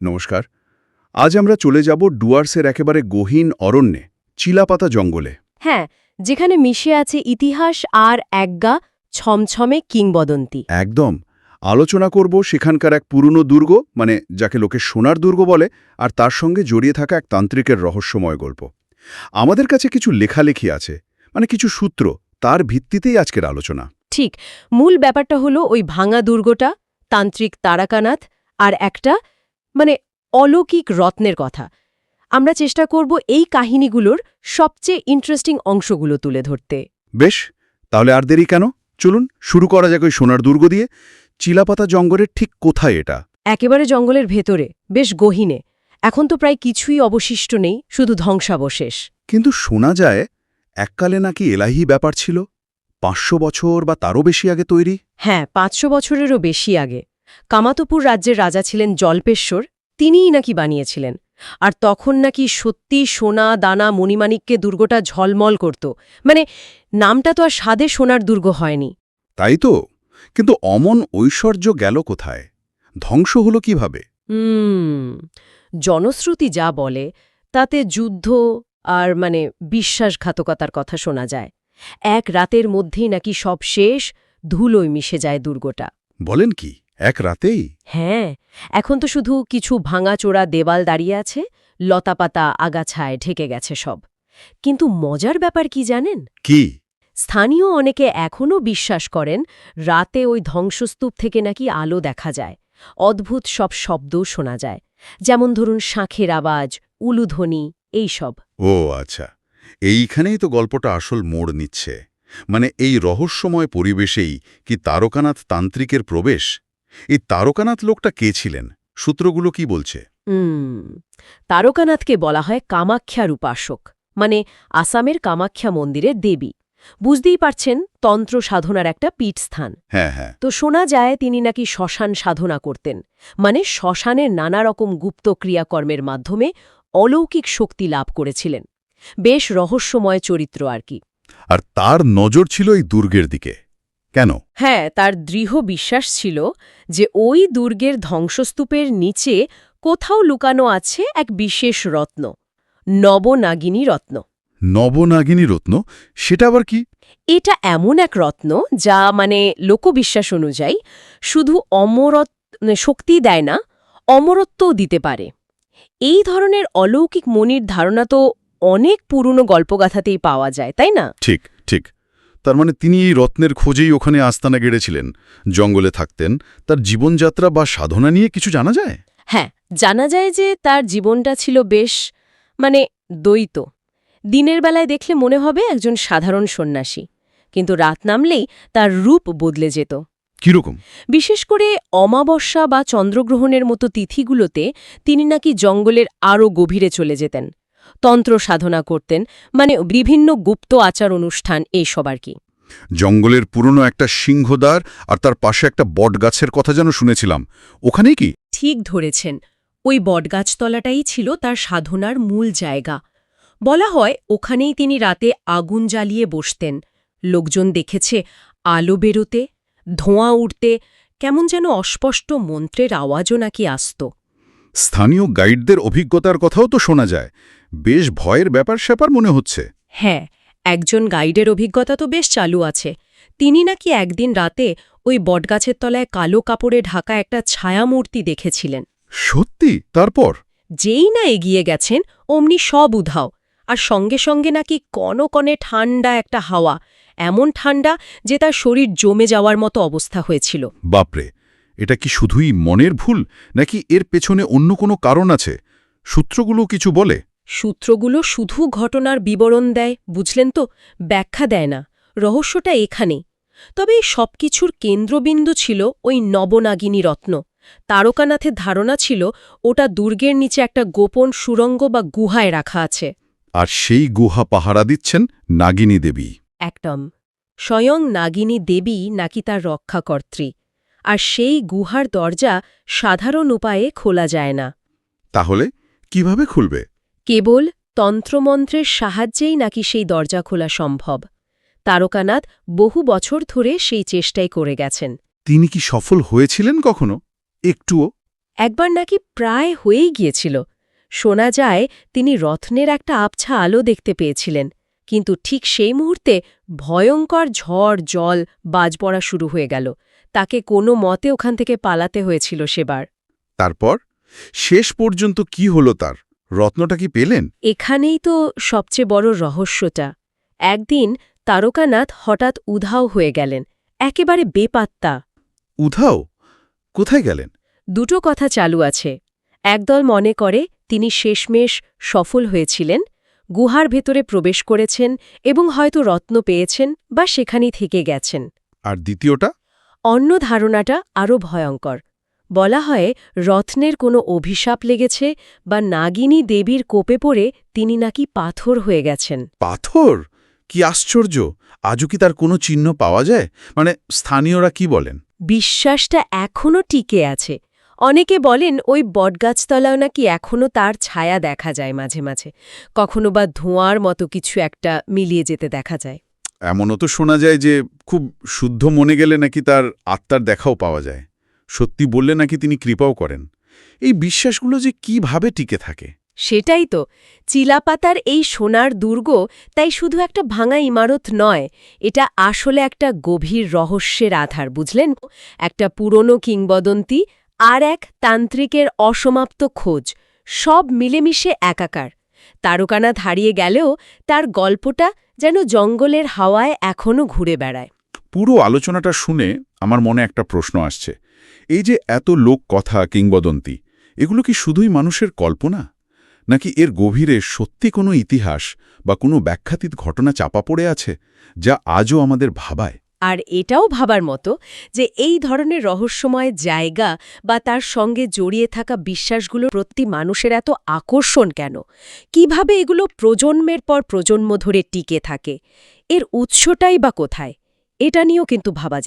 নমস্কার। আজ আমরা চলে যাব ডুয়ার্সের একেবারে গহীন অরণ্যে চিলাপাতা জঙ্গলে। হ্যাঁ যেখানে মিশে আছে ইতিহাস আর একগা ছমছমে কিংবদন্তি। একদম। আলোচনা করব সেখানকার এক পুরনো দুর্গ মানে যাকে লোকে সোনার দুর্গ বলে আর তার সঙ্গে জড়িয়ে থাকা এক তান্ত্রিকের রহস্যময় গল্প। আমাদের কাছে কিছু লেখালেখি আছে মানে কিছু সূত্র তার ভিত্তিতেই আজকের আলোচনা। ঠিক মূল ব্যাপারটা হলো ওই ভাঙা দুর্গটা তান্ত্রিক তারাকানাথ আর একটা মানে অলৌকিক রত্নের কথা। আমরা চেষ্টা করব এই কাহিনীগুলোর সবচেয়ে ইন্টারেস্টিং অংশগুলো তুলে ধরতে। বেশ তাহলে আর দেরি কেন? চলুন শুরু করা যাক ওই সোনার দুর্গ দিয়ে। চিলাপাতা জঙ্গলের ঠিক কোথায় এটা? একেবারে জঙ্গলের ভেতরে বেশ গহীনে। এখন তো প্রায় কিছুই অবশিষ্ট নেই শুধু ধ্বংসাবশেষ। কিন্তু শোনা যায় এককালে নাকি এলাহি ব্যাপার ছিল। পাঁচশো বছর বা তারও বেশি আগে তৈরি? হ্যাঁ পাঁচশো বছরেরও বেশি আগে। কামাতপুর রাজ্যের রাজা ছিলেন জল্পেশ্বর তিনিই নাকি বানিয়েছিলেন। আর তখন নাকি সত্যি সোনা দানা মণিমাণিককে দুর্গটা ঝলমল করত। মানে নামটা তো আর সাদে সোনার দুর্গ হয়নি। তাই তো? কিন্তু অমন ঐশ্বর্য গেল কোথায়? ধ্বংস হলো কীভাবে? জনশ্রুতি যা বলে তাতে যুদ্ধ আর মানে বিশ্বাসঘাতকতার কথা শোনা যায়। এক রাতের মধ্যেই নাকি সব শেষ ধুলোয় মিশে যায় দুর্গটা। বলেন কি? এক রাতেই? হ্যাঁ এখন তো শুধু কিছু ভাঙাচোরা দেওয়াল দাঁড়িয়ে আছে লতাপাতা আগাছায় ঢেকে গেছে সব। কিন্তু মজার ব্যাপার কি জানেন? কি? স্থানীয় অনেকে এখনও বিশ্বাস করেন রাতে ওই ধ্বংসস্তূপ থেকে নাকি আলো দেখা যায়। অদ্ভুত সব শব্দও শোনা যায়। যেমন ধরুন শাঁখের আওয়াজ উলুধ্বনি এইসব ও আচ্ছা। এইখানেই তো গল্পটা আসল মোড় নিচ্ছে। মানে এই রহস্যময় পরিবেশেই কি তারকানাথ তান্ত্রিকের প্রবেশ? এই তারকানাথ লোকটা কে ছিলেন? সূত্রগুলো কি বলছে? তারকানাথকে বলা হয় কামাখ্যার উপাসক মানে আসামের কামাখ্যা মন্দিরের দেবী। বুঝতেই পারছেন তন্ত্র সাধনার একটা পীঠস্থান। হ্যাঁ হ্যাঁ। তো শোনা যায় তিনি নাকি শ্মশান সাধনা করতেন মানে শ্মশানের নানা রকম গুপ্ত ক্রিয়াকর্মের মাধ্যমে অলৌকিক শক্তি লাভ করেছিলেন। বেশ রহস্যময় চরিত্র আর কি। আর তার নজর ছিল এই দুর্গের দিকে। কেন? হ্যাঁ তার দৃঢ় বিশ্বাস ছিল যে ওই দুর্গের ধ্বংসস্তূপের নিচে কোথাও লুকানো আছে এক বিশেষ রত্ন নবনাগিনী রত্ন। নবনাগিনী রত্ন? সেটা আবার কি? এটা এমন এক রত্ন যা মানে লোকবিশ্বাস অনুযায়ী শুধু অমরত শক্তি দেয় না অমরত্বও দিতে পারে। এই ধরনের অলৌকিক মনির ধারণা তো অনেক পুরনো গল্পগাথাতেই পাওয়া যায় তাই না? ঠিক ঠিক। তার মানে তিনি এই রত্নের খোঁজেই ওখানে আস্তানা গেড়েছিলেন জঙ্গলে থাকতেন। তার জীবনযাত্রা বা সাধনা নিয়ে কিছু জানা যায়? হ্যাঁ জানা যায় যে তার জীবনটা ছিল বেশ মানে দ্বৈত। দিনের বেলায় দেখলে মনে হবে একজন সাধারণ সন্ন্যাসী কিন্তু রাত নামলেই তার রূপ বদলে যেত। কীরকম? বিশেষ করে অমাবস্যা বা চন্দ্রগ্রহণের মতো তিথিগুলোতে তিনি নাকি জঙ্গলের আরও গভীরে চলে যেতেন। তন্ত্র সাধনা করতেন মানে বিভিন্ন গুপ্ত আচার অনুষ্ঠান এইসব আর কি। জঙ্গলের পুরনো একটা সিংহদ্বার আর তার পাশে একটা বটগাছের কথা যেন শুনেছিলাম। ওখানে কি? ঠিক ধরেছেন। ওই বটগাছতলাটাই ছিল তার সাধনার মূল জায়গা। বলা হয় ওখানেই তিনি রাতে আগুন জ্বালিয়ে বসতেন। লোকজন দেখেছে আলো বেরোতে ধোঁয়া উঠতে কেমন যেন অস্পষ্ট মন্ত্রের আওয়াজও নাকি আসত। স্থানীয় গাইডদের অভিজ্ঞতার কথাও তো শোনা যায়। বেশ ভয়ের ব্যাপার স্যাপার মনে হচ্ছে। হ্যাঁ একজন গাইডের অভিজ্ঞতা তো বেশ চালু আছে। তিনি নাকি একদিন রাতে ওই বটগাছের তলায় কালো কাপড়ে ঢাকা একটা ছায়ামূর্তি দেখেছিলেন। সত্যি? তারপর? যেই না এগিয়ে গেছেন অমনি সব উধাও। আর সঙ্গে সঙ্গে নাকি কনকনে ঠান্ডা একটা হাওয়া এমন ঠান্ডা যে তার শরীর জমে যাওয়ার মতো অবস্থা হয়েছিল। বাপরে এটা কি শুধুই মনের ভুল নাকি এর পেছনে অন্য কোনো কারণ আছে? সূত্রগুলো কিছু বলে। সূত্রগুলো শুধু ঘটনার বিবরণ দেয় বুঝলেন তো? ব্যাখ্যা দেয় না। রহস্যটা এখানে তবে এই সবকিছুর কেন্দ্রবিন্দু ছিল ওই নবনাগিনী রত্ন। তারকানাথের ধারণা ছিল ওটা দুর্গের নিচে একটা গোপন সুরঙ্গ বা গুহায় রাখা আছে। আর সেই গুহা পাহারা দিচ্ছেন নাগিনী দেবী। একদম। স্বয়ং নাগিনী দেবী নাকি তার রক্ষাকর্ত্রী। আর সেই গুহার দরজা সাধারণ উপায়ে খোলা যায় না। তাহলে কীভাবে খুলবে? কেবল তন্ত্রমন্ত্রের সাহায্যেই নাকি সেই দরজা খোলা সম্ভব? তারকানাথ বহু বছর ধরে সেই চেষ্টাই করে গেছেন। তিনি কি সফল হয়েছিলেন কখনো? একটুও? একবার নাকি প্রায় হয়েই গিয়েছিল। শোনা যায় তিনি রত্নের একটা আবছা আলো দেখতে পেয়েছিলেন কিন্তু ঠিক সেই মুহূর্তে ভয়ঙ্কর ঝড় জল বাজ পড়া শুরু হয়ে গেল। তাকে কোনো মতে ওখান থেকে পালাতে হয়েছিল সেবার। তারপর? শেষ পর্যন্ত কি হলো তার? রত্নটা কি পেলেন? এখানেই তো সবচেয়ে বড় রহস্যটা। একদিন তারকানাথ হঠাৎ উধাও হয়ে গেলেন একেবারে বেপাত্তা। উধাও? কোথায় গেলেন? দুটো কথা চালু আছে। একদল মনে করে তিনি শেষমেশ সফল হয়েছিলেন গুহার ভেতরে প্রবেশ করেছেন এবং হয়তো রত্ন পেয়েছেন বা সেখানেই থেকে গেছেন। আর দ্বিতীয়টা? অন্য ধারণাটা আরও ভয়ঙ্কর। বলা হয় রত্নের কোনো অভিশাপ লেগেছে বা নাগিনী দেবীর কোপে পড়ে তিনি নাকি পাথর হয়ে গেছেন। পাথর? কি আশ্চর্য! আজও কি তার কোনো চিহ্ন পাওয়া যায়? মানে স্থানীয়রা কি বলেন? বিশ্বাসটা এখনও টিকে আছে। অনেকে বলেন ওই বটগাছতলাও নাকি এখনও তার ছায়া দেখা যায় মাঝে মাঝে। কখনো বা ধোঁয়ার মতো কিছু একটা মিলিয়ে যেতে দেখা যায়। এমনও তো শোনা যায় যে খুব শুদ্ধ মনে গেলে নাকি তার আত্মার দেখাও পাওয়া যায়। সত্যি বললে নাকি তিনি কৃপাও করেন। এই বিশ্বাসগুলো যে কীভাবে টিকে থাকে? সেটাই তো। চিলাপাতার এই সোনার দুর্গ তাই শুধু একটা ভাঙা ইমারত নয় এটা আসলে একটা গভীর রহস্যের আধার বুঝলেন? একটা পুরনো কিংবদন্তি আর এক তান্ত্রিকের অসমাপ্ত খোঁজ সব মিলেমিশে একাকার। তারকানাথ হারিয়ে গেলেও তার গল্পটা যেন জঙ্গলের হাওয়ায় এখনও ঘুরে বেড়ায়। পুরো আলোচনাটা শুনে আমার মনে একটা প্রশ্ন আসছে। এই যে এত লোক কথা কিংবদন্তি, এগুলো কি শুধুই মানুষের কল্পনা? নাকি এর গভীরে সত্যি কোনো ইতিহাস বা কোনো ব্যাখ্যাতীত ঘটনা চাপা পড়ে আছে, যা আজও আমাদের ভাবায়? আর এটাও ভাবার মতো যে এই ধরনের রহস্যময় জায়গা বা তার সঙ্গে জড়িয়ে থাকা বিশ্বাসগুলোর প্রতি মানুষের এত আকর্ষণ কেন? কীভাবে এগুলো প্রজন্মের পর প্রজন্ম ধরে টিকে থাকে? এর উৎসটাই বা কোথায়? এটা নিয়েও কিন্তু ভাবা যেতে